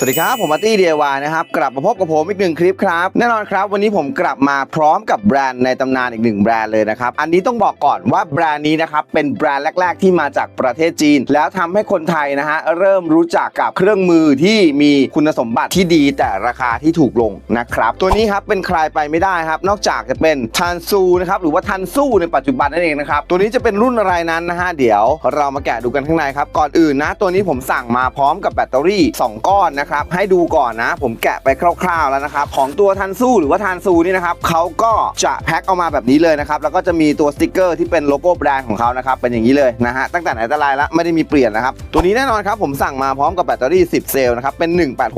สวัสดีครับ ผมอาร์ตี้เดียวานะครับ กลับมาพบกับผมอีกหนึ่งคลิปครับ แน่นอนครับ วันนี้ผมกลับมาพร้อมกับแบรนด์ในตำนานอีกหนึ่งแบรนด์เลยนะครับ อันนี้ต้องบอกก่อนว่าแบรนด์นี้นะครับ เป็นแบรนด์แรก ๆ ที่มาจากประเทศจีน แล้วทำให้คนไทยนะฮะ เริ่มรู้จักกับเครื่องมือที่มีคุณสมบัติที่ดีแต่ราคาที่ถูกลงนะครับ ตัวนี้ครับเป็นใครไปไม่ได้ครับ นอกจากจะเป็นทันซูนะครับหรือว่าทันสู้ในปัจจุบันนั่นเองนะครับตัวนี้จะเป็นรุ่นอะไรนั้นนะฮะเดี๋ยว เรามาแกะดูกันข้างในครับก่อนอื่นนะ ตัวนี้ผมสั่งมาพร้อมกับแบตเตอรี่ 2 ก้อนนะครับให้ดูก่อนนะ ผมแกะไปคร่าวๆแล้วนะครับของตัวทันสู้หรือว่าทันซูนี่นะครับเขาก็จะแพ็คออกมาแบบนี้เลยนะครับแล้วก็จะมีตัวสติกเกอร์ที่เป็นโลโก้แบรนด์ของเขานะครับเป็นอย่างนี้เลยนะฮะตั้งแต่ไหนแต่ไรแล้วไม่ได้มีเปลี่ยนนะครับตัวนี้แน่นอนครับผมสั่งมาพร้อมกับแบตเตอรี่ 10 เซลล์นะครับเป็น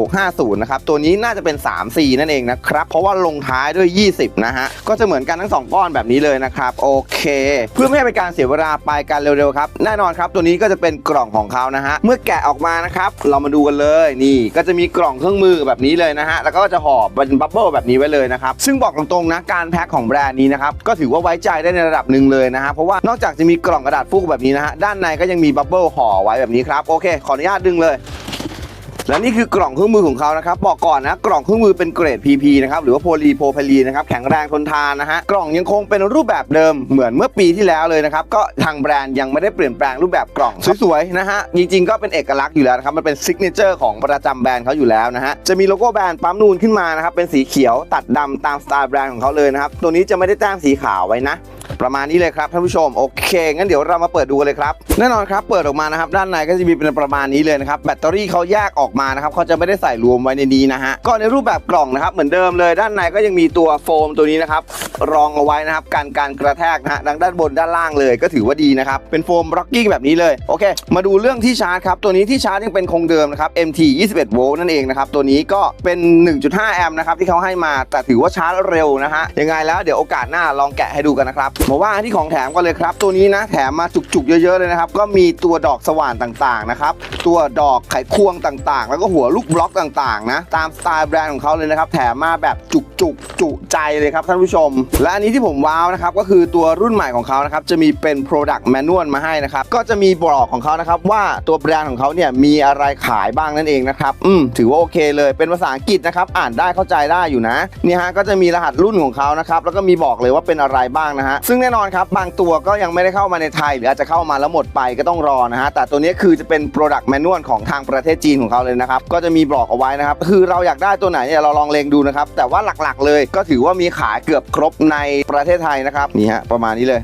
18650 นะครับตัวนี้น่าจะเป็น 3C นั่นเองนะครับเพราะว่าลงท้ายด้วย 20 นะฮะก็จะเหมือนกันทั้ง 2 ก้อนแบบนี้เลยนะครับโอเค เพื่อไม่ให้เป็นการเสียเวลาไปกันเร็วๆครับแน่นอนครับตัวนี้ก็จะเป็นกล่องของเขานะฮะเมื่อแกะออกมานะครับเรามาดูกันเลยนี่ก็จะมีกล่องเครื่องมือแบบนี้เลยนะฮะ แล้วก็จะห่อเป็นบับเบิ้ลแบบนี้ไว้เลยนะครับ ซึ่งบอกตรงๆนะการแพ็คของแบรนด์นี้นะครับ ก็ถือว่าไว้ใจได้ในระดับหนึ่งเลยนะฮะ เพราะว่านอกจากจะมีกล่องกระดาษฟูกแบบนี้นะฮะ ด้านในก็ยังมีบับเบิ้ลห่อไว้แบบนี้ครับ โอเค ขออนุญาตดึงเลย และนี่คือกล่องเครื่องมือของเขานะครับบอกก่อนนะกล่องเครื่องมือเป็นเกรด PP นะครับหรือว่าโพลีโพไพลีนะครับแข็งแรงทนทานนะฮะกล่องยังคงเป็นรูปแบบเดิมเหมือนเมื่อปีที่แล้วเลยนะครับก็ทางแบรนด์ยังไม่ได้เปลี่ยนแปลงรูปแบบกล่องสวยๆนะฮะจริงๆก็เป็นเอกลักษณ์อยู่แล้วนะครับมันเป็นซิกเนเจอร์ของประจำแบรนด์เขาอยู่แล้วนะฮะจะมีโลโก้แบรนด์ปั๊มนูนขึ้นมานะครับเป็นสีเขียวตัดดำตามสไตล์แบรนด์ของเขาเลยนะครับตัวนี้จะไม่ได้แต้มสีขาวไว้นะ ประมาณนี้เลยครับท่านผู้ชมโอเคงั้นเดี๋ยวเรามาเปิดดูกันเลยครับแน่นอนครับเปิดออกมานะครับด้านในก็จะมีเป็นประมาณนี้เลยนะครับแบตเตอรี่เขาแยกออกมานะครับเขาจะไม่ได้ใส่รวมไว้ในนี้นะฮะก็ในรูปแบบกล่องนะครับเหมือนเดิมเลย ด้านในก็ยังมีตัวโฟมตัวนี้นะครับรองเอาไว้นะครับกันการกระแทกนะฮะดังด้านบนด้านล่างเลยก็ถือว่าดีนะครับเป็นโฟมบล็อกกิ้งแบบนี้เลยโอเค มาดูเรื่องที่ชาร์จครับตัวนี้ที่ชาร์จยังเป็นคงเดิมนะครับ MT 21โวลต์นั่นเองนะครับตัวนี้ก็เป็น 1.5 แอมป์นะครับที่เขาให้มาแต่ถือว่าชาร์จเร็วนะฮะยังไงแล้วเดี๋ยวโอกาสหน้าลองแกะให้ดูกันนะครับมาว่าที่ของแถมกันเลยครับ ตัวนี้นะแถมมาจุกๆเยอะๆเลยนะครับ ก็มีตัวดอกสว่านต่างๆนะครับ ตัวดอกไขควงต่างๆ แล้วก็หัวลูกบล็อกต่างๆนะตามสไตล์แบรนด์ของเขาเลยนะครับ แถมมาแบบจุกๆ จุใจเลยครับท่านผู้ชม และอันนี้ที่ผมว้าวนะครับก็คือตัวรุ่นใหม่ของเขานะครับจะมีเป็น Product Manual มาให้นะครับ ก็จะมีบอกของเขานะครับว่าตัวแบรนด์ของเขาเนี่ยมีอะไรขายบ้างนั่นเองนะครับอืมถือว่าโอเคเลยเป็นภาษาอังกฤษนะครับอ่านได้เข้าใจได้อยู่นะนี่ฮะก็จะมีรหัสรุ่นของเขานะครับแล้วก็มีบอกเลยว่าเป็นอะไรบ้างนะฮะซึ่งแน่นอนครับบางตัวก็ยังไม่ได้เข้ามาในไทย หรืออาจจะเข้ามาแล้วหมดไปก็ต้องรอนะฮะแต่ตัวนี้คือจะเป็น Product Manual ของทางประเทศจีนของเขาเลยนะครับก็จะมีบอกเอาไว้นะครับคือเราอยากได้ตัวไหนเนี่ยเราลองเลงดูนะครับแต่ว่าหลักๆเลยก็ถือว่ามีขายเกือบครบในประเทศไทยนะครับนี่ฮะประมาณนี้เลย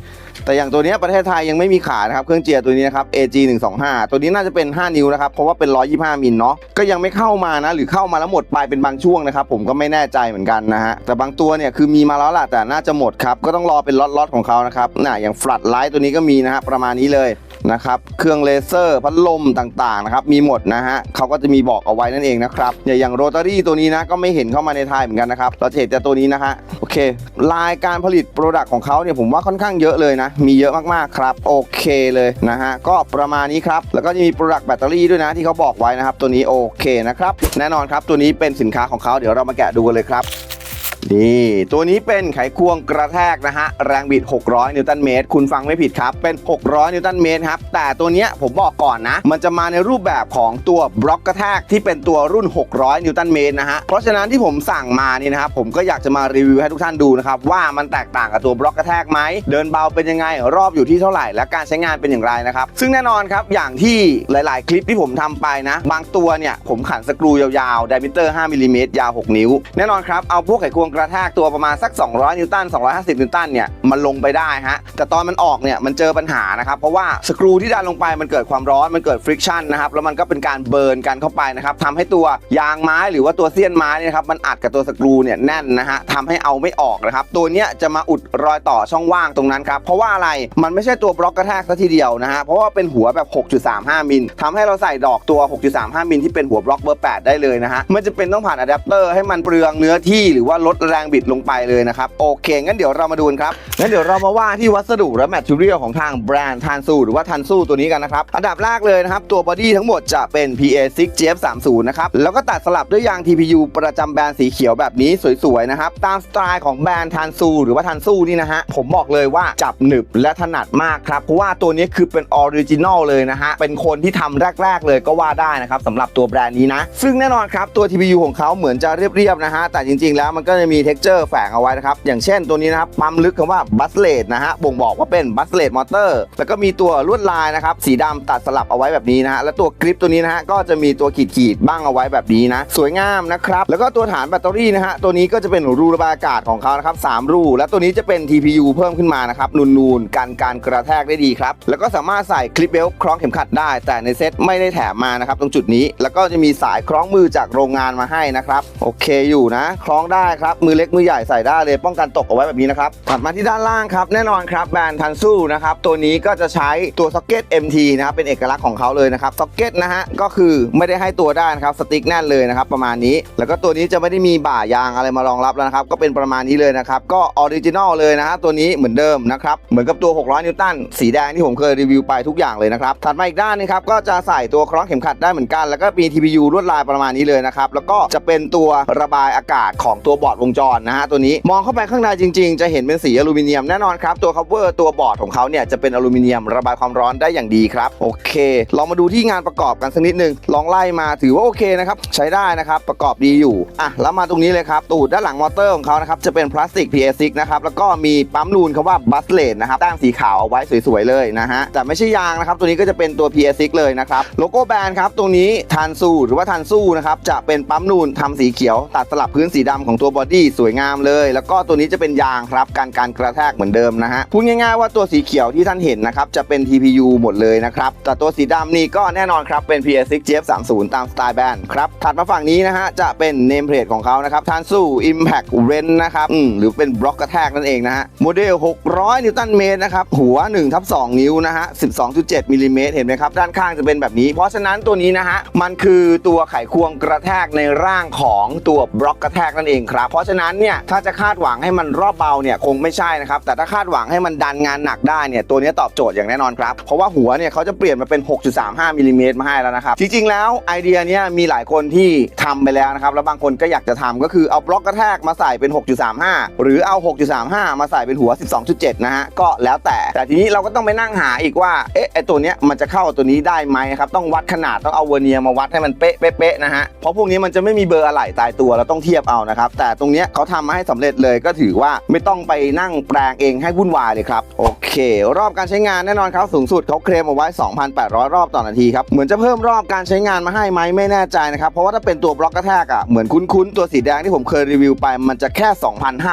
แต่อย่างตัวนี้ประเทศไทยยังไม่มีขายนะครับ เครื่องเจียตัวนี้นะครับ AG 125ตัวนี้น่าจะเป็น 5 นิ้วนะครับ เพราะว่าเป็น 125 มิลเนาะ ก็ยังไม่เข้ามานะ หรือเข้ามาแล้วหมดไปเป็นบางช่วงนะครับ ผมก็ไม่แน่ใจเหมือนกันนะฮะ แต่บางตัวเนี่ยคือมีมาแล้วล่ะแต่น่าจะหมดครับ ก็ต้องรอเป็นล็อตๆของเขานะครับน่ะอย่างฟลัดไลท์ตัวนี้ก็มีนะฮะประมาณนี้เลยนะครับเครื่องเลเซอร์พัดลมต่างๆนะครับมีหมดนะฮะเขาก็จะมีบอกเอาไว้นั่นเองนะครับอย่างอย่างโรตารี่ตัวนี้นะก็ไม่เห็นเข้ามาในไทยเหมือนกันนะครับเราจะเห็นแต่ตัวนี้นะฮะโอเค ลายการผลิตโปรดักต์ของเขาเนี่ยผมว่าค่อนข้างเยอะเลยนะมีเยอะมากๆครับ โอเคเลยนะฮะ ก็ประมาณนี้ครับ แล้วก็จะมีโปรดักต์แบตเตอรี่ด้วยนะที่เขาบอกไว้นะครับ ตัวนี้โอเคนะครับ แน่นอนครับ ตัวนี้เป็นสินค้าของเขาเดี๋ยวเรามาแกะดูกันเลยครับ นี่ตัวนี้เป็นไขควงกระแทกนะฮะ แรงบิด 600 นิวตันเมตร คุณฟังไม่ผิดครับ เป็น 600 นิวตันเมตรครับ แต่ตัวเนี้ยผมบอกก่อนนะ มันจะมาในรูปแบบของตัวบล็อกกระแทกที่เป็นตัวรุ่น 600 นิวตันเมตรนะฮะ เพราะฉะนั้นที่ผมสั่งมานี่นะครับ ผมก็อยากจะมารีวิวให้ทุกท่านดูนะครับ ว่ามันแตกต่างกับตัวบล็อกกระแทกไหม เดินเบาเป็นยังไง รอบอยู่ที่เท่าไหร่ และการใช้งานเป็นอย่างไรนะครับ ซึ่งแน่นอนครับ อย่างที่หลาย ๆ คลิปที่ผมทำไปนะ บางตัวเนี่ยผมขันสกรูยาวๆ ไดมิเตอร์ 5มิลลิเมตรยาว 6 นิ้ว แน่นอนครับ เอาพวกไขควงกระแทกตัวประมาณสัก 200 นิวตัน 250 นิวตันเนี่ยมันลงไปได้ฮะแต่ตอนมันออกเนี่ยมันเจอปัญหานะครับเพราะว่าสกรูที่ดันลงไปมันเกิดความร้อนมันเกิดฟริกชันนะครับแล้วมันก็เป็นการเบิร์นกันเข้าไปนะครับทำให้ตัวยางไม้หรือว่าตัวเสี้ยนไม้นี่นะครับมันอัดกับตัวสกรูเนี่ยแน่นนะฮะทำให้เอาไม่ออกนะครับตัวเนี้ยจะมาอุดรอยต่อช่องว่างตรงนั้นครับเพราะว่าอะไรมันไม่ใช่ตัวบล็อกกระแทกซะทีเดียวนะฮะเพราะว่าเป็นหัวแบบ 6.35 มิลทำให้เราใส่ดอกตัว 6.35 มิลที่เป็นหัวบล็อกเบอร์ 8 ได้เลยนะฮะมันจะเป็นต้องผ่านอะแดปเตอร์ให้มันเปลืองเนื้อที่หรือว่าลดดแรงบิดลงไปเลยนะครับ โอเค งั้นเดี๋ยวเรามาดูกันครับ งั้นเดี๋ยวเรามาว่าที่วัสดุและแมทเทียลของทางแบรนด์ทันซูหรือว่าทันซูตัวนี้กันนะครับ อันดับแรกเลยนะครับ ตัวบอดี้ทั้งหมดจะเป็น PA6 GF30 นะครับ แล้วก็ตัดสลับด้วยยาง TPU ประจำแบรนด์สีเขียวแบบนี้สวยๆนะครับ ตามสไตล์ของแบรนด์ทันซูหรือว่าทันซูนี่นะฮะ ผมบอกเลยว่าจับหนึบและถนัดมากครับ เพราะว่าตัวนี้คือเป็นออริจินอลเลยนะฮะ เป็นคนที่ทำแรก ๆ เลยก็ว่าได้นะครับสำหรับตัวแบรนด์นี้นะ ซึ่งแน่นอนครับตัว TPU ของเขาเหมือนจะเรียบๆนะฮะ แต่จริง ๆ แล้วมันก็จะมีเท็กเจอร์แฝงเอาไว้นะครับ อย่างเช่นตัวนี้นะครับปั๊มลึกคำว่าบัสเลดนะฮะบ่งบอกว่าเป็นบัสเลดมอเตอร์แล้วก็มีตัวลวดลายนะครับสีดำตัดสลับเอาไว้แบบนี้นะฮะและตัวกริปตัวนี้นะฮะก็จะมีตัวขีดๆบ้างเอาไว้แบบนี้นะ สวยงามนะครับ แล้วก็ตัวฐานแบตเตอรี่นะฮะตัวนี้ก็จะเป็นรูระบายอากาศของเขานะครับสามรู และตัวนี้จะเป็น TPU เพิ่มขึ้นมานะครับนูนๆกันการกระแทกได้ดีครับแล้วก็สามารถใส่คลิปเบลคล้องเข็มขัดได้ แต่ในเซ็ตไม่ได้แถมมานะครับตรงจุดนี้ แล้วก็จะมีสายคล้องมือจากโรงงานมาให้นะครับโอเคอยู่นะ คล้องได้ครับมือเล็กมือใหญ่ใส่ได้เลยป้องกันตกเอาไว้แบบนี้นะครับถัดมาที่ด้านล่างครับแน่นอนครับแบรนด์ทันซูนะครับตัวนี้ก็จะใช้ตัวซ็อกเก็ต MT นะครับเป็นเอกลักษณ์ของเขาเลยนะครับซ็อกเก็ตนะฮะก็คือไม่ได้ให้ตัวได้นะครับสติ๊กแน่นเลยนะครับประมาณนี้ แล้วก็ตัวนี้จะไม่ได้มีบ่ายางอะไรมารองรับแล้วนะครับก็เป็นประมาณนี้เลยนะครับก็ออริจินอลเลยนะฮะตัวนี้เหมือนเดิมนะครับเหมือนกับตัว 600 นิวตันสีแดงที่ผมเคยรีวิวไปทุกอย่างเลยนะครับถัดมาอีกด้านนึงครับก็จะใส่ตัวคล้องเข็มขัดได้เหมือนกัน แล้วก็มี TPU ลวดลายประมาณนี้เลยนะครับแล้วก็จะเป็นตัวระบายอากาศของตัวบอร์ดวงจรนะฮะตัวนี้มองเข้าไปข้างในจริง ๆ จะเห็นเป็นสีอลูมิเนียมแน่นอนครับตัว cover ตัวบอร์ดของเขาเนี่ยจะเป็นอลูมิเนียมระบายความร้อนได้อย่างดีครับโอเคลองมาดูที่งานประกอบกันสักนิดนึงลองไล่มาถือว่าโอเคนะครับใช้ได้นะครับประกอบดีอยู่อะแล้วมาตรงนี้เลยครับตูดด้านหลังมอเตอร์ของเขานะครับจะเป็นพลาสติก PS6 นะครับแล้วก็มีปั๊มนูนคำว่าบัสเลดนะครับแต้มสีขาวเอาไว้สวยๆเลยนะฮะแต่ไม่ใช่ยางนะครับตัวนี้ก็จะเป็นตัว PS6 เลยนะครับโลโก้แบรนด์ครับตรงนี้ทันซูหรือว่าทันซูนะครับจะเป็นปั๊มนูนทำสีเขียวตัดสลับพื้นสีดำของตัวบอดสวยงามเลย แล้วก็ตัวนี้จะเป็นยางครับการการกระแทกเหมือนเดิมนะฮะพูดง่ายๆว่าตัวสีเขียวที่ท่านเห็นนะครับจะเป็น TPU หมดเลยนะครับแต่ตัวสีดำนี่ก็แน่นอนครับเป็น PS6 GF30 ตามสไตล์แบรนด์ครับถัดมาฝั่งนี้นะฮะจะเป็นเนมเพลทของเขานะครับทันซู Impact Ren นะครับหรือเป็นบล็อกกระแทกนั่นเองนะฮะโมเดล 600 นิวตันเมตรนะครับหัว1ทับ2นิ้วนะฮะ12.7มิลลิเมตรเห็นไหมครับด้านข้างจะเป็นแบบนี้ เพราะฉะนั้นตัวนี้นะฮะมันคือตัวไขควงกระแทกในร่างของตัวบล็อกกระแทกนั่นเองครับเพราะฉะนั้นเนี่ยถ้าจะคาดหวังให้มันรอบเบาเนี่ยคงไม่ใช่นะครับแต่ถ้าคาดหวังให้มันดันงานหนักได้เนี่ยตัวนี้ตอบโจทย์อย่างแน่นอนครับ เพราะว่าหัวเนี่ยเขาจะเปลี่ยนมาเป็น 6.35มิลลิเมตรมาให้แล้วนะครับจริงๆแล้วไอเดียเนี้ยมีหลายคนที่ทำไปแล้วนะครับแล้วบางคนก็อยากจะทำก็คือเอาบล็อกกระแทกมาใส่เป็น 6.35 หรือเอา 6.35 มาใส่เป็นหัว 12.7 นะฮะก็แล้วแต่ แต่ทีนี้เราก็ต้องไปนั่งหาอีกว่าเอ๊ะไอตัวเนี้ยมันจะเข้าตัวนี้ได้ไหมครับต้องวัดขนาดต้องเอาเวอร์เนียร์มาวัดให้มันเป๊ะเป๊ะๆนะฮะเพราะพวกนี้มันจะไม่มีเบอร์อะไหล่ตายตัวเราต้องเทียบเอานะครับแต่ตรงนี้เขาทำมาให้สำเร็จเลยก็ถือว่าไม่ต้องไปนั่งแปลงเองให้วุ่นวายเลยครับ โอเค รอบการใช้งานแน่นอนครับสูงสุดเขาเคลมเอาไว้ 2,800 รอบต่อนาทีครับ เหมือนจะเพิ่มรอบการใช้งานมาให้ไหมไม่แน่ใจนะครับ เพราะว่าถ้าเป็นตัวบล็อกกระแทกอะเหมือนคุ้นๆ ตัวสีแดงที่ผมเคยรีวิวไปมันจะแค่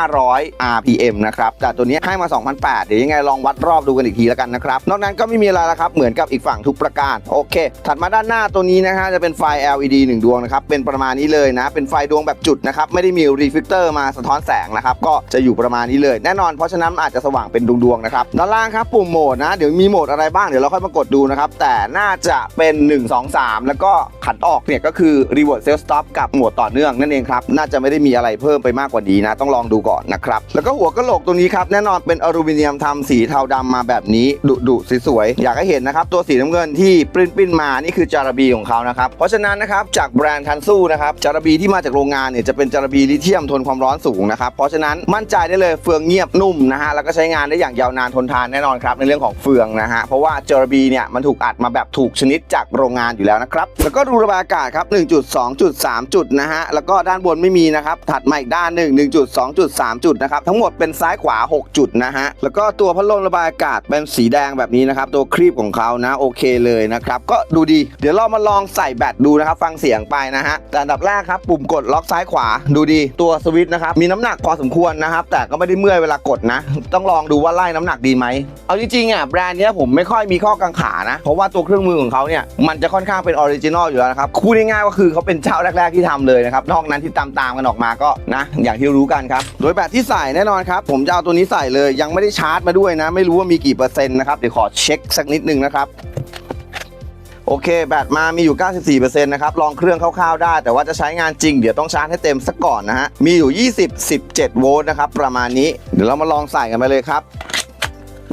2,500 RPM นะครับ แต่ตัวนี้ให้มา 2,800 เดี๋ยวยังไงลองวัดรอบดูกันอีกทีแล้วกันนะครับ นอกนั้นก็ไม่มีอะไรแล้วครับเหมือนกับอีกฝั่งทุกประการโอเค ถัดมาด้านหน้าตัวนี้นะฮะจะเป็นไฟ LED 1 ดวงนะครับเป็นประมาณนี้เลยนะเป็นไฟดวงแบบจุดนะครับไม่ได้มีรีฟิลเตอร์มาสะท้อนแสงนะครับก็จะอยู่ประมาณนี้เลยแน่นอนเพราะฉะนั้นอาจจะสว่างเป็นดวงๆนะครับด้านล่างครับปุ่มโหมดนะเดี๋ยวมีโหมดอะไรบ้างเดี๋ยวเราค่อยมากดดูนะครับแต่น่าจะเป็น 1 2 3 แล้วก็ขันออกเนี่ยก็คือ reverse self stop กับโหมดต่อเนื่องนั่นเองครับน่าจะไม่ได้มีอะไรเพิ่มไปมากกว่านี้นะต้องลองดูก่อนนะครับแล้วก็หัวกะโหลกตัวนี้ครับแน่นอนเป็นอลูมิเนียมทำสีเทาดำมาแบบนี้ดุดุสวยๆอยากให้เห็นนะครับตัวสีน้ำเงินที่ปริ้นปริ้นมานี่คือจาระบีของเขานะครับเพราะฉะนั้นนะครับจากแบรนด์ทันสู้นะครับจาระบีที่มาจากโรงงานเนี่ยจะเป็นจาระบีลิเธียมททนความร้อนสูงนะครับ เพราะฉะนั้นมั่นใจได้เลยเฟืองเงียบนุ่มนะฮะแล้วก็ใช้งานได้อย่างยาวนานทนทานแน่นอนครับในเรื่องของเฟืองนะฮะเพราะว่าจาระบีเนี่ยมันถูกอัดมาแบบถูกชนิดจากโรงงานอยู่แล้วนะครับแล้วก็รูระบายอากาศครับ1 2 3 จุดนะฮะแล้วก็ด้านบนไม่มีนะครับถัดมาอีกด้านหนึ่ง1.2.3 จุดนะครับทั้งหมดเป็นซ้ายขวา 6 จุดนะฮะแล้วก็ตัวพัดลมระบายอากาศเป็นสีแดงแบบนี้นะครับตัวครีบของเขานะโอเคเลยนะครับก็ดูดี เดี๋ยวเรามาลองใส่แบตดูนะครับฟังเสียงไปนะฮะแต่อันดับแรกครับปุ่มกดล็อกซ้ายขวาดูดีตัวสวิตช์นะครับ มีน้ำหนักพอสมควรนะครับ แต่ก็ไม่ได้เมื่อยเวลากดนะ ต้องลองดูว่าไล่น้ำหนักดีไหม เอาจริงๆอะแบรนด์นี้ผมไม่ค่อยมีข้อกังขานะ เพราะว่าตัวเครื่องมือของเขาเนี่ยมันจะค่อนข้างเป็นออริจินอลอยู่แล้วนะครับพูดง่ายๆก็คือเขาเป็นเจ้าแรก ๆที่ทำเลยนะครับนอกนั้นที่ตามๆกันออกมาก็นะอย่างที่รู้กันครับโดยแบตที่ใส่แน่นอนครับผมจะเอาตัวนี้ใส่เลยยังไม่ได้ชาร์จมาด้วยนะ ไม่รู้ว่ามีกี่เปอร์เซ็นต์นะครับเดี๋ยวขอเช็คสักนิดนึงนะครับ เคแบตมามีอยู่ 94%นะครับลองเครื่องคร่าวๆได้ แต่ว่าจะใช้งานจริงเดี๋ยวต้องชาร์จให้เต็มสักก่อนนะฮะมีอยู่ 20 17 โวลต์นะครับประมาณนี้เดี๋ยวเรามาลองใส่กันไปเลยครับ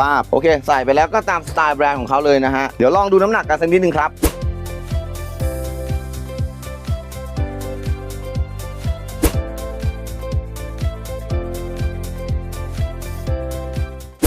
ป้าบโอเค ใส่ไปแล้วก็ตามสไตล์แบรนด์ของเขาเลยนะฮะเดี๋ยวลองดูน้ำหนักกันสักนิดนึงครับ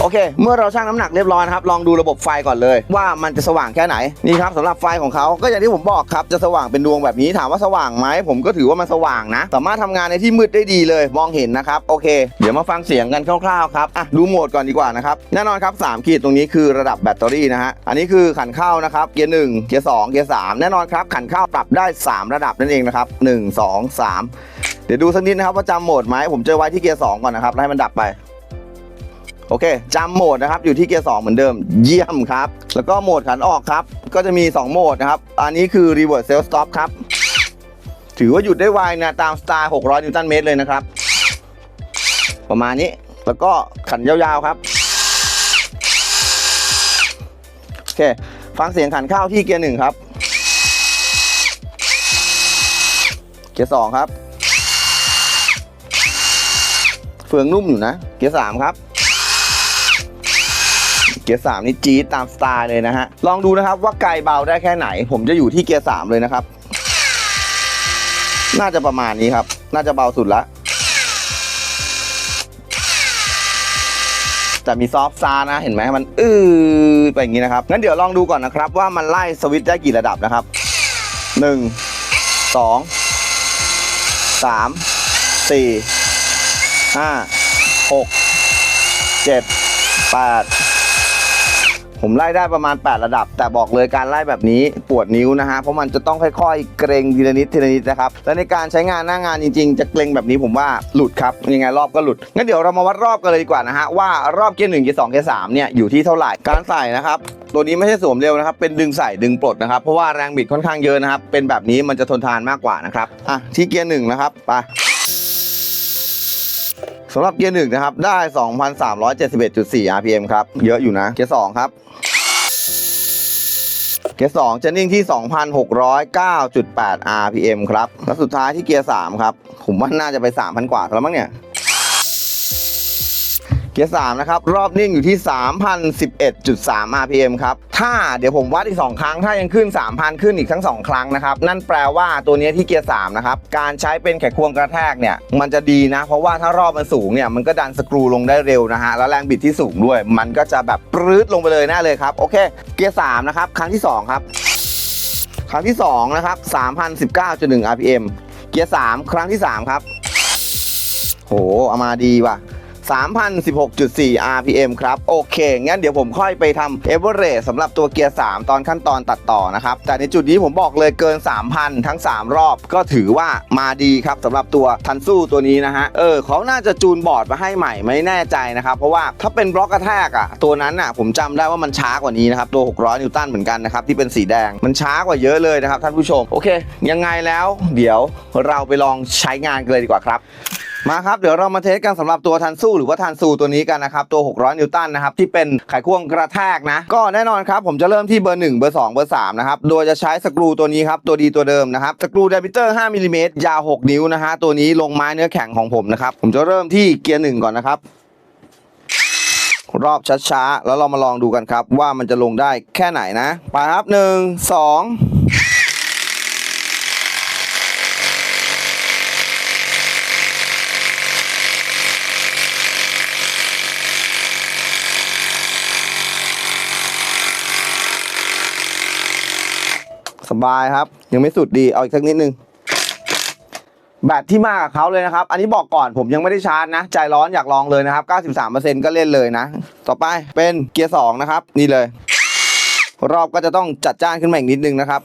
โอเค เมื่อเราชั่งน้ำหนักเรียบร้อยนะครับ ลองดูระบบไฟก่อนเลย ว่ามันจะสว่างแค่ไหน นี่ครับสำหรับไฟของเขาก็อย่างที่ผมบอกครับจะสว่างเป็นดวงแบบนี้ถามว่าสว่างไหมผมก็ถือว่ามันสว่างนะ สามารถทำงานในที่มืดได้ดีเลยมองเห็นนะครับโอเค เดี๋ยวมาฟังเสียงกันคร่าวๆครับอะดูโหมดก่อนดีกว่านะครับแน่นอนครับ3ขีดตรงนี้คือระดับแบตเตอรี่นะฮะอันนี้คือขันเข้านะครับเกียร์หนึ่งเกียร์สองเกียร์สามแน่นอนครับขันเข้าปรับได้ 3 ระดับนั่นเองนะครับหนึ่งสองสามเดี๋ยวดูสักนิดนะครับว่าจำโหมดไหมผมจะไว้ที่เกียร์สองก่อนนะครับให้มันดับไป โอเคจำโหมดนะครับอยู่ที่เกียร์2เหมือนเดิม เยี่ยมครับ แล้วก็โหมดขันออกครับ ก็จะมี 2 โหมดนะครับ อันนี้คือ reverse self stop ครับ ถือว่าหยุดได้ไวนะตามสไตล์ 600 นิวตันเมตรเลยนะครับ ประมาณนี้แล้วก็ขันยาวๆครับ โอเค ฟังเสียงขันเข้าที่เกียร์หนึ่งครับ เกียร์สองครับ เฟืองนุ่มอยู่นะ เกียร์สามครับ เกียร์3นี่จี๊ดตามสไตล์เลยนะฮะ ลองดูนะครับว่าไกลเบาได้แค่ไหน ผมจะอยู่ที่เกียร์3เลยนะครับ น่าจะประมาณนี้ครับ น่าจะเบาสุดละจะมีซอฟซานะเห็นไหมมันอืดไปอย่างนี้นะครับงั้นเดี๋ยวลองดูก่อนนะครับ ว่ามันไล่สวิตช์ได้กี่ระดับนะครับ 1 2 3 4 5 6 7 8 ผมไล่ได้ประมาณ 8 ระดับ แต่บอกเลยการไล่แบบนี้ปวดนิ้วนะฮะเพราะมันจะต้องค่อยๆ เกรงทีละนิดทีละนิดนะครับและในการใช้งานหน้างานจริง ๆ จะเกรงแบบนี้ผมว่าหลุดครับยังไงรอบก็หลุดงั้นเดี๋ยวเรามาวัดรอบกันเลยดีกว่านะฮะว่ารอบเกียร์หนึ่งเกียร์สองเกียร์สามเนี่ยอยู่ที่เท่าไหร่การใส่นะครับตัวนี้ไม่ใช่สวมเร็วนะครับ เป็นดึงใส่ดึงปลดนะครับ เพราะว่าแรงบิดค่อนข้างเยอะนะครับ เป็นแบบนี้มันจะทนทานมากกว่านะครับ อะ ที่เกียร์หนึ่งนะครับ ไป สำหรับเกียร์หนึ่งนะครับ ได้ 2,371.4 RPM ครับ เยอะอยู่นะ เกียร์สองครับ เกียร์สองจะนิ่งที่ 2,609.8 RPM ครับ และสุดท้ายที่เกียร์สามครับ ผมว่าน่าจะไป 3,000 กว่าแล้วมั้งเนี่ย เกียร์3นะครับ รอบนิ่งอยู่ที่ 3,011.3 RPM ครับ ถ้าเดี๋ยวผมวัดอีก 2 ครั้ง ถ้ายังขึ้น 3,000 ขึ้นอีกทั้ง 2 ครั้งนะครับ นั่นแปลว่าตัวนี้ที่เกียร์3นะครับ การใช้เป็นไขกควงกระแทกเนี่ย มันจะดีนะ เพราะว่าถ้ารอบมันสูงเนี่ย มันก็ดันสกรูลงได้เร็วนะฮะ แล้วแรงบิดที่สูงด้วย มันก็จะแบบปรื้ดลงไปเลยแน่เลยครับ โอเค เกียร์3นะครับ ครั้งที่ 2 ครับ ครั้งที่2นะครับ3,019.1 RPM เกียร์3ครั้งที่ 3 ครับ โหเอามาดีว่ะ 3,016.4 RPM ครับ โอเค งั้นเดี๋ยวผมค่อยไปทำ average สำหรับตัวเกียร์ 3 ตอนขั้นตอนตัดต่อนะครับ แต่ในจุดนี้ผมบอกเลยเกิน 3,000 ทั้ง 3 รอบ ก็ถือว่ามาดีครับสำหรับตัวทันสู้ตัวนี้นะฮะ เออเขาน่าจะจูนบอร์ดมาให้ใหม่ไม่แน่ใจนะครับ เพราะว่าถ้าเป็นบล็อกกระแทกอะตัวนั้นอะผมจำได้ว่ามันช้ากว่านี้นะครับ ตัว 600 นิวตันเหมือนกันนะครับที่เป็นสีแดง มันช้ากว่าเยอะเลยนะครับท่านผู้ชม โอเค ยังไงแล้ว เดี๋ยวเราไปลองใช้งานกันเลยดีกว่าครับ มาครับ เดี๋ยวเรามาเทสกันสำหรับตัวทันสู้หรือว่าทันซูตัวนี้กันนะครับตัว 600 นิวตันนะครับที่เป็นไขควงกระแทกนะ ก็แน่นอนครับ ผมจะเริ่มที่เบอร์1เบอร์2เบอร์3นะครับโดยจะใช้สกรูตัวนี้ครับตัวดีตัวเดิมนะครับสกรูไดมิเตอร์5มิลลิเมตรยาว 6 นิ้วนะฮะตัวนี้ลงไม้เนื้อแข็งของผมนะครับผมจะเริ่มที่เกียร์1ก่อนนะครับรอบช้าๆแล้วเรามาลองดูกันครับ ว่ามันจะลงได้แค่ไหนนะไปครับ1 2 สบายครับ ยังไม่สุดดีเอาอีกสักนิดนึงแบตที่มากกับเขาเลยนะครับ อันนี้บอกก่อนผมยังไม่ได้ชาร์จนะ ใจร้อนอยากลองเลยนะครับ 93%ก็เล่นเลยนะ ต่อไปเป็นเกียร์2นะครับ นี่เลย รอบก็จะต้องจัดจ้านขึ้นมาอีกนิดนึงนะครับ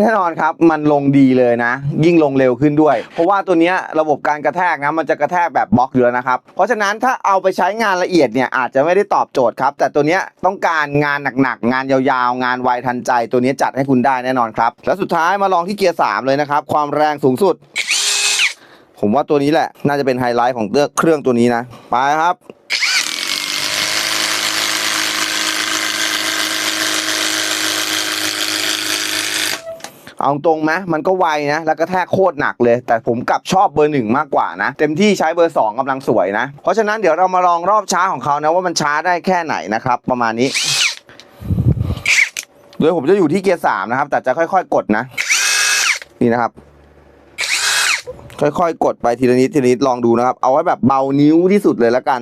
แน่นอนครับมันลงดีเลยนะ ยิ่งลงเร็วขึ้นด้วย เพราะว่าตัวนี้ระบบการกระแทกนะมันจะกระแทกแบบบล็อกอยู่แล้วนะครับเพราะฉะนั้นถ้าเอาไปใช้งานละเอียดเนี่ยอาจจะไม่ได้ตอบโจทย์ครับ แต่ตัวนี้ต้องการงานหนักๆงานยาวๆ งานไวทันใจ ตัวนี้จัดให้คุณได้แน่นอนครับแล้วสุดท้ายมาลองที่เกียร์3เลยนะครับความแรงสูงสุด ผมว่าตัวนี้แหละ น่าจะเป็นไฮไลท์ของเครื่องตัวนี้นะไปครับ เอาตรงไหมมันก็ไวนะ แล้วก็แทกโคตรหนักเลย แต่ผมกลับชอบเบอร์หนึ่งมากกว่านะ เต็มที่ใช้เบอร์สองกำลังสวยนะ เพราะฉะนั้นเดี๋ยวเรามาลองรอบช้าของเขานะว่ามันช้าได้แค่ไหนนะครับ ประมาณนี้ โดยผมจะอยู่ที่เกียร์สามนะครับ แต่จะค่อย ๆ กดนะ นี่นะครับ ค่อยๆกดไปทีละนิดทีละนิดลองดูนะครับ เอาไว้แบบเบานิ้วที่สุดเลยแล้วกัน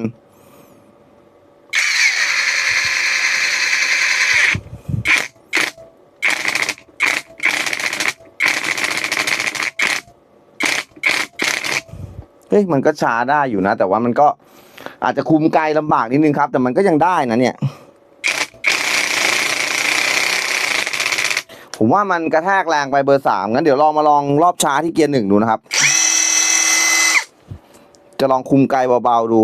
ฮ้ยมันก็ช้าได้อยู่นะ แต่ว่ามันก็อาจจะคุมไกลลำบากนิดนึงครับ แต่มันก็ยังได้นะเนี่ย ผมว่ามันกระแทกแรงไปเบอร์สามงั้นเดี๋ยวลองมาลองรอบช้าที่เกียร์หนึ่งดูนะครับ จะลองคุมไกลเบาๆดู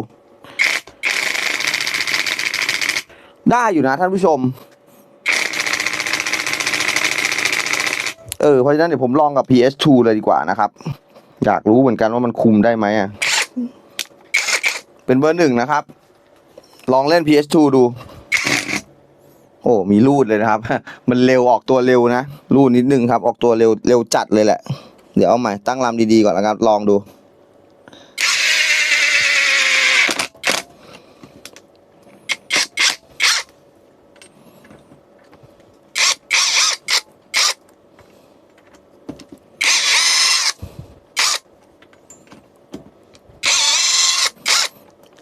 ได้อยู่นะท่านผู้ชมเออเพราะฉะนั้นเดี๋ยวผมลองกับ PS2 เลยดีกว่านะครับ อยากรู้เหมือนกันว่ามันคุมได้ไหมอะ เป็นเบอร์หนึ่งนะครับ ลองเล่น PS2 ดู โอ้ มีรูดเลยนะครับ มันเร็วออกตัวเร็วนะ รูดนิดนึงครับ ออกตัวเร็วเร็วจัดเลยแหละ เดี๋ยวเอาใหม่ตั้งลำดีๆก่อนแล้วกันลองดู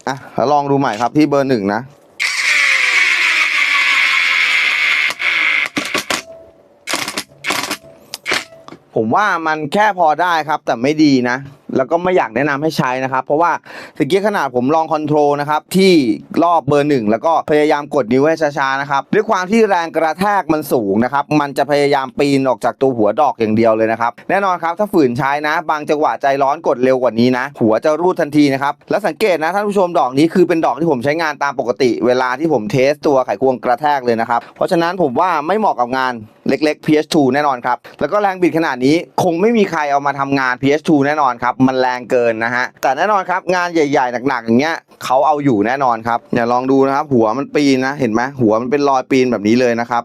อะแล้วลองดูใหม่ครับที่เบอร์หนึ่งนะผมว่ามันแค่พอได้ครับแต่ไม่ดีนะ แล้วก็ไม่อยากแนะนำให้ใช้นะครับ เพราะว่า ตะกี้ขนาดผมลองคอนโทรลนะครับที่รอบเบอร์หนึ่งแล้วก็พยายามกดนิ้วให้ช้าๆนะครับด้วยความที่แรงกระแทกมันสูงนะครับมันจะพยายามปีนออกจากตัวหัวดอกอย่างเดียวเลยนะครับแน่นอนครับถ้าฝืนใช้นะ บางจังหวะใจร้อนกดเร็วกว่านี้นะ หัวจะรูดทันทีนะครับแล้วสังเกตนะท่านผู้ชมดอกนี้คือเป็นดอกที่ผมใช้งานตามปกติ เวลาที่ผมเทสตัวไขควงกระแทกเลยนะครับเพราะฉะนั้นผมว่าไม่เหมาะกับงาน เล็กๆ PS2 แน่นอนครับ แล้วก็แรงบิดขนาดนี้คงไม่มีใครเอามาทำงาน PS2 แน่นอนครับ มันแรงเกินนะฮะ แต่แน่นอนครับงานใหญ่ ๆ หนักๆ อย่างเงี้ยเขาเอาอยู่แน่นอนครับ อย่าลองดูนะครับ หัวมันปีนนะ เห็นไหมหัวมันเป็นรอยปีนแบบนี้เลยนะครับ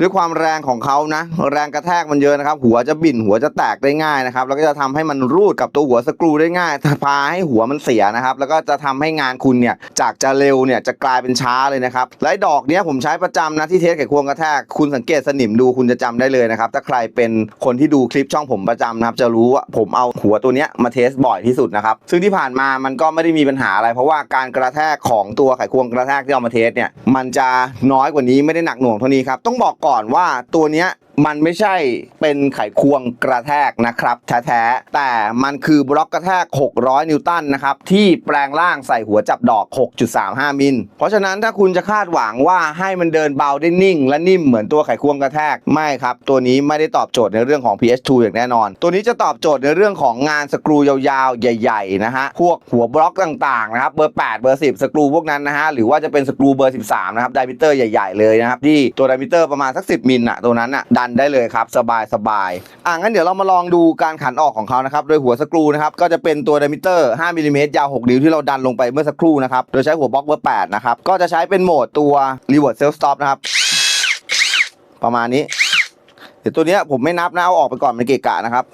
ด้วยความแรงของเขานะ แรงกระแทกมันเยอะนะครับ หัวจะบิ่นหัวจะแตกได้ง่ายนะครับ แล้วก็จะทำให้มันรูดกับตัวหัวสกรูได้ง่ายพาให้หัวมันเสียนะครับ แล้วก็จะทำให้งานคุณเนี่ยจากจะเร็วเนี่ยจะกลายเป็นช้าเลยนะครับและไอ้ดอกเนี้ยผมใช้ประจำนะที่เทสไขควงกระแทกคุณสังเกตสนิมดูคุณจะจำได้เลยนะครับ ถ้าใครเป็นคนที่ดูคลิปช่องผมประจำนะครับ จะรู้ว่าผมเอาหัวตัวเนี้ยมาเทสบ่อยที่สุดนะครับ ซึ่งที่ผ่านมามันก็ไม่ได้มีปัญหาอะไร เพราะว่าการกระแทกของตัวไขควงกระแทกที่เอามาเทสเนี่ยมันจะน้อยกว่านี้ไม่ได้หนักหน่วงเท่านี้ครับต้องบอกก่อนว่าตัวเนี้ย มันไม่ใช่เป็นไขควงกระแทกนะครับแท้ๆแต่มันคือบล็อกกระแทก 600 นิวตันนะครับที่แปลงร่างใส่หัวจับดอก 6.35 มิล เพราะฉะนั้นถ้าคุณจะคาดหวังว่าให้มันเดินเบาได้นิ่ง และนิ่มเหมือนตัวไขควงกระแทกไม่ครับ ตัวนี้ไม่ได้ตอบโจทย์ในเรื่องของ PS2 อย่างแน่นอน ตัวนี้จะตอบโจทย์ในเรื่องของงานสกรูยาวๆ ใหญ่ๆนะฮะพวกหัวบล็อกต่างๆนะครับเบอร์ 8 เบอร์ 10 สกรูพวกนั้นนะฮะหรือว่าจะเป็นสกรูเบอร์ 13 นะครับไดมิเตอร์ใหญ่ๆเลยนะครับที่ตัวไดมิเตอร์ประมาณสัก 10 มิลน่ะตัวนั้นน่ะดันันได้เลยครับ สบายสบายอะงั้นเดี๋ยวเรามาลองดูการขันออกของเขานะครับ โดยหัวสกรูนะครับ ก็จะเป็นตัวไดมิเตอร์ 5มิลิเมตรยาว 6 นิ้วที่เราดันลงไปเมื่อสักครู่นะครับ โดยใช้หัวบล็อกเบอร์ 8 นะครับ ก็จะใช้เป็นโหมดตัว reverse self stop นะครับ ประมาณนี้ เดี๋ยวตัวนี้ผมไม่นับนะ เอาออกไปก่อนมันเกะกะนะครับ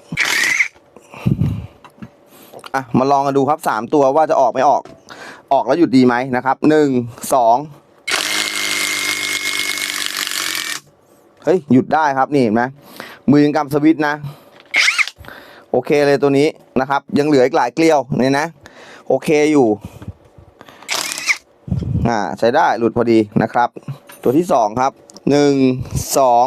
อะ มาลองกันดูครับ 3 ตัวว่าจะออกไม่ออก ออกแล้วหยุดดีไหมนะครับ 1 2 เฮ้ยหยุดได้ครับนี่เห็นไหมมือยังกำสวิตนะ โอเคเลยตัวนี้นะครับ ยังเหลืออีกหลายเกลียวเนี่ยนะ โอเคอยู่อ่าใช้ได้หลุดพอดีนะครับ ตัวที่สองครับหนึ่งสอง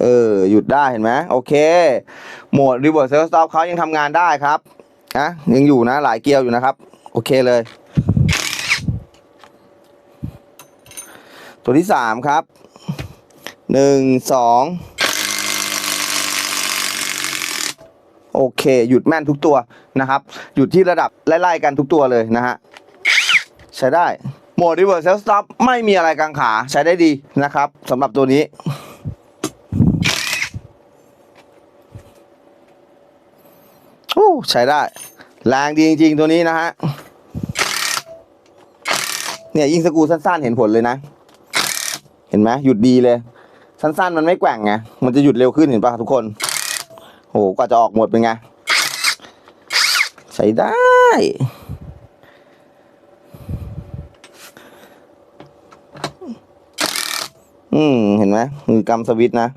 เออหยุดได้เห็นไหมโอเค โหมด reverse self stop เขายังทำงานได้ครับนะยังอยู่นะหลายเกลียวอยู่นะครับ โอเคเลย ตัวที่สามครับหนึ่งสองโอเค หยุดแม่นทุกตัวนะครับหยุดที่ระดับไล่ๆกันทุกตัวเลยนะฮะใช้ได้โหมด reverse self stop ไม่มีอะไรกลางขาใช้ได้ดีนะครับสำหรับตัวนี้ ใช้ได้ แรงดีจริงๆ ตัวนี้นะฮะ เนี่ย ยิงสกูสั้นๆ เห็นผลเลยนะ เห็นไหมหยุดดีเลย สั้นๆ มันไม่แกว่งไงมันจะหยุดเร็วขึ้นเห็นปะทุกคนโหกว่าจะออกหมดเป็นไงใช้ได้ อืม เห็นไหมมือกำสวิตนะ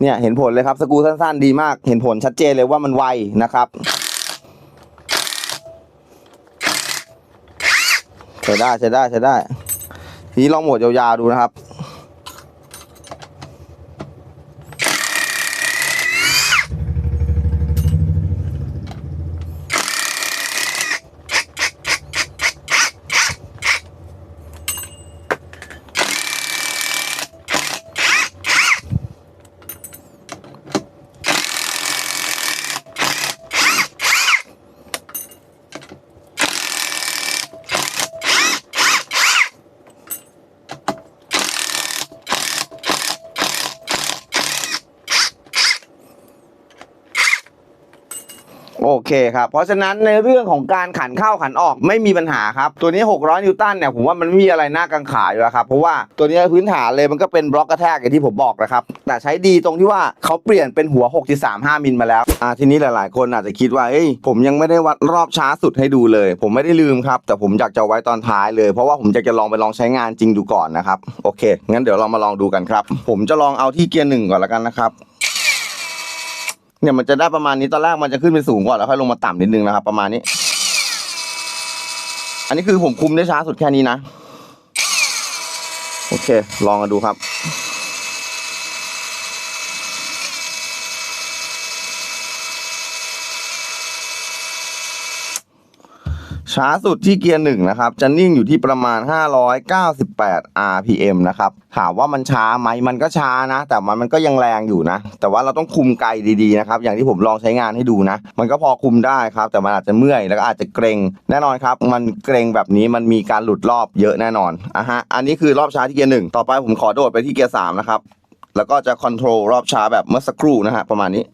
เนี่ย เห็นผลเลยครับ สกูสั้นๆ ดีมาก เห็นผลชัดเจนเลยว่ามันไวนะครับ ใช้ได้ใช้ได้ใช้ได้ ทีนี้ลองโหมดยาวๆดูนะครับ โอเคครับ เพราะฉะนั้นในเรื่องของการขันเข้าขันออกไม่มีปัญหาครับ ตัวนี้ 600 นิวตันเนี่ยผมว่ามันไม่มีอะไรน่ากังขาอยู่แล้วครับ เพราะว่าตัวนี้พื้นฐานเลยมันก็เป็นบล็อกกระแทกอย่างที่ผมบอกนะครับ แต่ใช้ดีตรงที่ว่าเขาเปลี่ยนเป็นหัว 6.35 มิลมาแล้วอ่าทีนี้หลาย ๆ คนอาจจะคิดว่าเอ้ยผมยังไม่ได้วัดรอบช้าสุดให้ดูเลย ผมไม่ได้ลืมครับ แต่ผมอยากจะไว้ตอนท้ายเลย เพราะว่าผมอยากจะลองไปลองใช้งานจริงดูก่อนนะครับโอเคงั้นเดี๋ยวเรามาลองดูกันครับ ผมจะลองเอาที่เกียร์หนึ่งก่อนละกันนะครับ เนี่ยมันจะได้ประมาณนี้ตอนแรกมันจะขึ้นไปสูงก่อนแล้วค่อยลงมาต่ำนิดนึงนะครับ ประมาณนี้ อันนี้คือผมคุมได้ช้าสุดแค่นี้นะ โอเค ลองกันดูครับ ช้าสุดที่เกียร์หนึ่งนะครับ จะนิ่งอยู่ที่ประมาณ 598 RPM นะครับถามว่ามันช้าไหมมันก็ช้านะ แต่มันมันก็ยังแรงอยู่นะ แต่ว่าเราต้องคุมไกลดีๆนะครับ อย่างที่ผมลองใช้งานให้ดูนะ มันก็พอคุมได้ครับ แต่มันอาจจะเมื่อยแล้วก็อาจจะเกรงแน่นอนครับ มันเกรงแบบนี้มันมีการหลุดรอบเยอะแน่นอนอะฮะอันนี้คือรอบช้าที่เกียร์หนึ่งต่อไปผมขอโดดไปที่เกียร์สามนะครับแล้วก็จะคอนโทรลรอบช้าแบบเมื่อสักครู่นะฮะประมาณนี้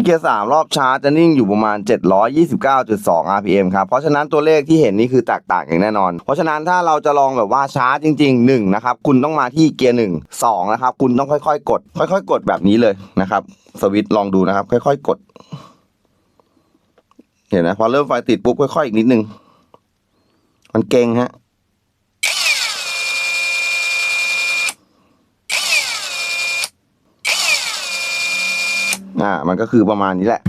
ที่เกียร์สามรอบชาร์จจะนิ่งอยู่ประมาณ 729.2 RPM ครับ เพราะฉะนั้นตัวเลขที่เห็นนี่คือแตกต่างอย่างแน่นอน เพราะฉะนั้นถ้าเราจะลองแบบว่าชาร์จจริง ๆ1นะครับ คุณต้องมาที่เกียร์1 2นะครับ คุณต้องค่อยๆ กด ค่อย ๆ กดแบบนี้เลยนะครับ สวิตช์ลองดูนะครับ ค่อย ๆ กด เห็นไหมพอเริ่มไฟติดปุ๊บค่อยๆอีกนิดนึง มันเก่งฮะ อ่ามันก็คือประมาณนี้แหละ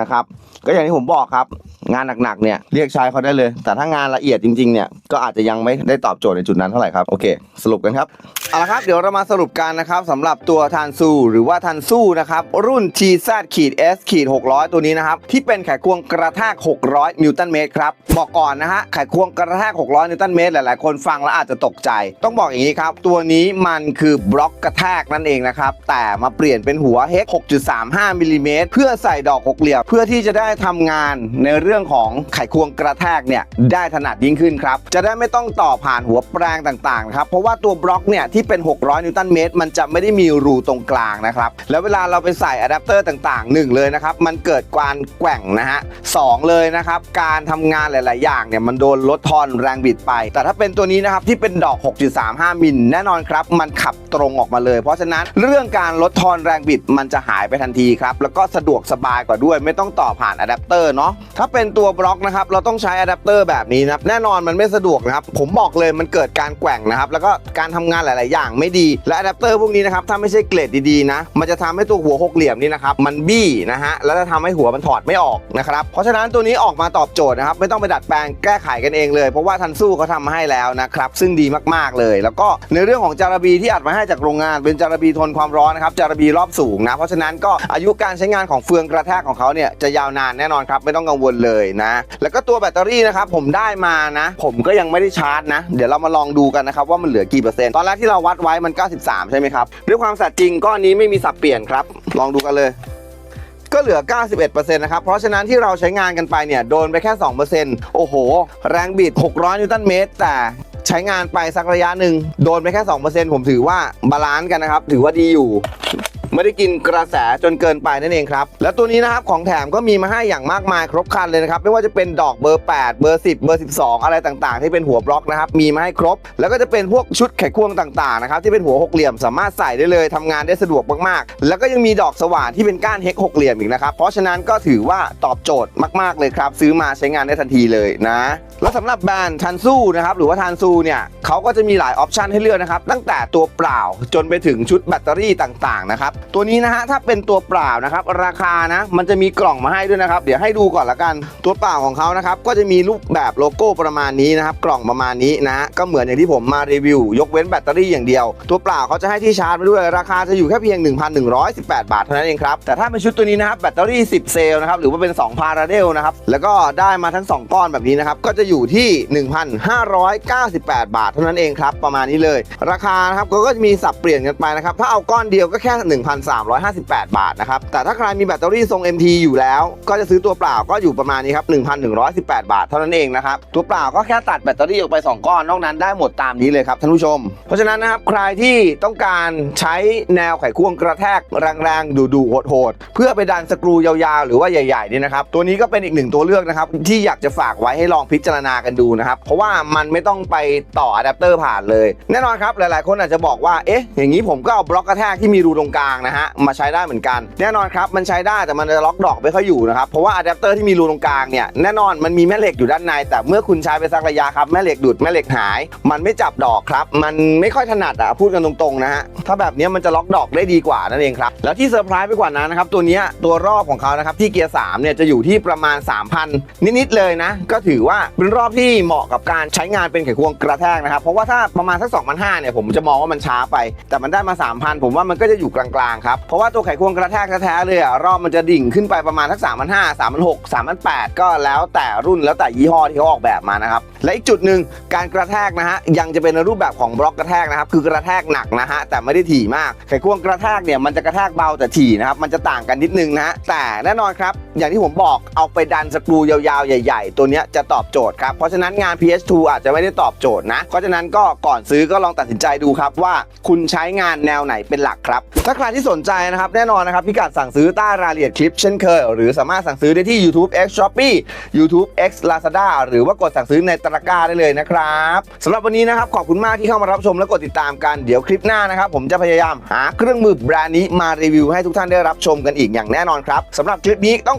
นะครับ ก็อย่างที่ผมบอกครับงานหนักๆเนี่ยเรียกใช้เขาได้เลย แต่ถ้างานละเอียดจริงๆเนี่ยก็อาจจะยังไม่ได้ตอบโจทย์ในจุดนั้นเท่าไหร่ครับโอเค สรุปกันครับเอาละครับเดี๋ยวเรามาสรุปกันนะครับสำหรับตัวทันซูหรือว่าทันซูนะครับรุ่น TZ ขีด S ขีด600 ตัวนี้นะครับที่เป็นไขควงกระแทก 600 นิวตันเมตรครับบอกก่อนนะฮะไขควงกระแทก 600 นิวตันเมตรหลายๆ คนฟังแล้วอาจจะตกใจ ต้องบอกอย่างนี้ครับ ตัวนี้มันคือบล็อกกระแทกนั่นเองนะครับแต่มาเปลี่ยนเป็นหัวเฮก6.35มิลลิเมตรเพื่อใส่ดอกหกเหลี่ยมเพื่อที่จะได้ทำงานในเรื่องื่องของไขควงกระแทกเนี่ยได้ถนัดยิ่งขึ้นครับ จะได้ไม่ต้องต่อผ่านหัวแปรงต่างๆครับเพราะว่าตัวบล็อกเนี่ยที่เป็น 600 นิวตันเมตร มันจะไม่ได้มีรูตรงกลางนะครับแล้วเวลาเราไปใส่อะแดปเตอร์ต่างๆหนึ่งเลยนะครับมันเกิดการแกว่งนะฮะสองเลยนะครับการทำงานหลาย ๆ อย่างเนี่ยมันโดนลดทอนแรงบิดไป แต่ถ้าเป็นตัวนี้นะครับที่เป็นดอก 6.35 มิลแน่นอนครับมันขับตรงออกมาเลย เพราะฉะนั้นเรื่องการลดทอนแรงบิดมันจะหายไปทันทีครับแล้วก็สะดวกสบายกว่าด้วย ไม่ต้องต่อผ่านอะแดปเตอร์เนาะถ้าเป็น็นตัวบล็อกนะครับเราต้องใช้อะแดปเตอร์แบบนี้นะครับแน่นอนมันไม่สะดวกนะครับผมบอกเลยมันเกิดการแกว่งนะครับแล้วก็การทำงานหลาย ๆ อย่างไม่ดีและอะแดปเตอร์พวกนี้นะครับถ้าไม่ใช่เกรดดี ๆ นะ มันจะทำให้ตัวหัวหกเหลี่ยมนี่นะครับมันบี้นะฮะแล้วจะทำให้หัวมันถอดไม่ออกนะครับเพราะฉะนั้นตัวนี้ออกมาตอบโจทย์นะครับไม่ต้องไปดัดแปลงแก้ไขกันเองเลย เพราะว่าทันสู้เขาทำมาให้แล้วนะครับซึ่งดีมาก ๆ เลย แล้วก็ในเรื่องของจารบีที่อัดมาให้จากโรงงาน เป็นจารบีทนความร้อนนะครับจารบีรอบสูงนะเพราะฉะนั้นก็อายุการใช้งานของเฟืองกระแทกของเขาเนี่ยจะยาวนานแน่นอนครับไม่ต้องกังวลเลยนะ แล้วก็ตัวแบตเตอรี่นะครับผมได้มานะ ผมก็ยังไม่ได้ชาร์จนะ เดี๋ยวเรามาลองดูกันนะครับว่ามันเหลือกี่เปอร์เซ็นต์ตอนแรกที่เราวัดไว้มัน 93 ใช่ไหมครับด้วยความสัตย์จริงก้อนนี้ไม่มีสับเปลี่ยนครับ ลองดูกันเลยก็เหลือ 91%นะครับ เพราะฉะนั้นที่เราใช้งานกันไปเนี่ย โดนไปแค่ 2%โอ้โห แรงบิด 600 นิวตันเมตร แต่ใช้งานไปสักระยะหนึ่ง โดนไปแค่ 2%ผมถือว่าบาลานซ์กันนะครับ ถือว่าดีอยู่ ไม่ได้กินกระแสจนเกินไปนั่นเองครับ แล้วตัวนี้นะครับของแถมก็มีมาให้อย่างมากมายครบครันเลยนะครับไม่ว่าจะเป็นดอกเบอร์ 8 เบอร์ 10 เบอร์ 12 อะไรต่างๆ ที่เป็นหัวบล็อกนะครับมีมาให้ครบ แล้วก็จะเป็นพวกชุดไขควงต่างๆนะครับที่เป็นหัวหกเหลี่ยมสามารถใส่ได้เลยทำงานได้สะดวกมากๆ แล้วก็ยังมีดอกสว่านที่เป็นก้านเฮกหกเหลี่ยมอีกนะครับเพราะฉะนั้นก็ถือว่าตอบโจทย์มากๆเลยครับซื้อมาใช้งานได้ทันทีเลยนะแล้วสำหรับแบรนด์ทันซูนะครับหรือว่าทันซูเนี่ยเขาก็จะมีหลายออปชันให้เลือกนะครับตั้งแต่ตัวเปล่าจนไปถึงชุดแบตเตอรี่ต่างๆนะครับตัวนี้นะฮะถ้าเป็นตัวเปล่านะครับ ราคานะมันจะมีกล่องมาให้ด้วยนะครับ เดี๋ยวให้ดูก่อนละกันตัวเปล่าของเขานะครับก็จะมีรูปแบบโลโก้ประมาณนี้นะครับ กล่องประมาณนี้นะ ก็เหมือนอย่างที่ผมมารีวิว ยกเว้นแบตเตอรี่อย่างเดียว ตัวเปล่าเขาจะให้ที่ชาร์จมาด้วยราคาจะอยู่แค่เพียง 1,118 บาทเท่านั้นเองครับแต่ถ้าเป็นชุดตัวนี้นะครับแบตเตอรี่ 10 เซลล์นะครับหรือว่าเป็น 2 พาราเดลนะครับแล้วก็ได้มาทั้ง 2 ก้อนแบบนี้นะครับก็จะอยู่ที่ 1,598 บาทเท่านั้นเองครับประมาณนี้เลย ราคานะครับก็ก็จะมีสับเปลี่ยนกันไปนะครับถ้าเอาก้อนเดียวก็แค่1,358 บาทนะครับ แต่ถ้าใครมีแบตเตอรี่ทรง MT อยู่แล้ว ก็จะซื้อตัวเปล่าก็อยู่ประมาณนี้ครับ 1,118 บาทเท่านั้นเองนะครับ ตัวเปล่าก็แค่ตัดแบตเตอรี่ออกไป 2 ก้อน นอกนั้นได้หมดตามนี้เลยครับท่านผู้ชม เพราะฉะนั้นนะครับใครที่ต้องการใช้แนวไขควงกระแทกแรงๆดุๆโหดๆเพื่อไปดันสกรูยาวๆ หรือว่าใหญ่ๆนี่นะครับ ตัวนี้ก็เป็นอีกหนึ่งตัวเลือกนะครับที่อยากจะฝากไว้ให้ลองพิจารณากันดูนะครับ เพราะว่ามันไม่ต้องไปต่ออะแดปเตอร์ผ่านเลย แน่นอนครับหลายๆ คนอาจจะบอกว่า เอ๊ะ อย่างนี้ผมก็เอาบล็อกกระแทกที่มีรูตรงกลางนะฮะมาใช้ได้เหมือนกัน แน่นอนครับมันใช้ได้แต่มันจะล็อกดอกไม่ค่อยอยู่นะครับเพราะว่าอะแดปเตอร์ที่มีรูตรงกลางเนี่ยแน่นอนมันมีแม่เหล็กอยู่ด้านใน แต่เมื่อคุณใช้ไปสักระยะครับแม่เหล็กดูดแม่เหล็กหาย มันไม่จับดอกครับ มันไม่ค่อยถนัดอะพูดกันตรงๆนะฮะถ้าแบบนี้มันจะล็อกดอกได้ดีกว่านั่นเองครับแล้วที่เซอร์ไพรส์ไปกว่านั้นนะครับตัวนี้ตัวรอบของเขานะครับที่เกียร์3เนี่ยจะอยู่ที่ประมาณ 3,000 นิดๆเลยนะก็ถือว่าเป็นรอบที่เหมาะกับการใช้งานเป็นไขควงกระแทกนะครับเพราะว่าถ้าประมาณสัก2,500เนี่ยผมจะมองว่ามันช้าไป แต่มันได้มา 3,000 ผมว่ามันก็จะอยู่กลางๆครับ เพราะว่าตัวไขควงกระแทกแท้ๆเลยอะรอบมันจะดิ่งขึ้นไปประมาณทักสามพันห้าสามพันหกสามพันแปดก็แล้วแต่รุ่นแล้วแต่ยี่ห้อที่เขาออกแบบมานะครับ และอีกจุดหนึ่งการกระแทกนะฮะยังจะเป็นในรูปแบบของบล็อกกระแทกนะครับ คือกระแทกหนักนะฮะแต่ไม่ได้ถี่มากไขควงกระแทกเนี่ยมันจะกระแทกเบาแต่ถี่นะครับมันจะต่างกันนิดนึงนะฮะแต่แน่นอนครับอย่างที่ผมบอกเอาไปดันสกรูยาวๆ ใหญ่ ๆ ตัวนี้จะตอบโจทย์ครับ เพราะฉะนั้นงาน PS2 อาจจะไม่ได้ตอบโจทย์นะ เพราะฉะนั้นก็ก่อนซื้อก็ลองตัดสินใจดูครับว่าคุณใช้งานแนวไหนเป็นหลักครับ ถ้าใครที่สนใจนะครับแน่นอนนะครับพิกัดสั่งซื้อต้รายละเอียดคลิปเช่นเคย หรือสามารถสั่งซื้อได้ที่ YouTube X Shopee YouTube X Lazada หรือว่ากดสั่งซื้อในตะกร้าได้เลยนะครับสำหรับวันนี้นะครับขอบคุณมากที่เข้ามารับชมและกดติดตามกันเดี๋ยวคลิปหน้านะครับผมจะพยายามหาเครื่องมือแบรนด์นี้มารีวิวให้ทุกท่านได้รับชมกันอีกอย่างแน่นอนครับสำหรับคลิปนี้ต้อง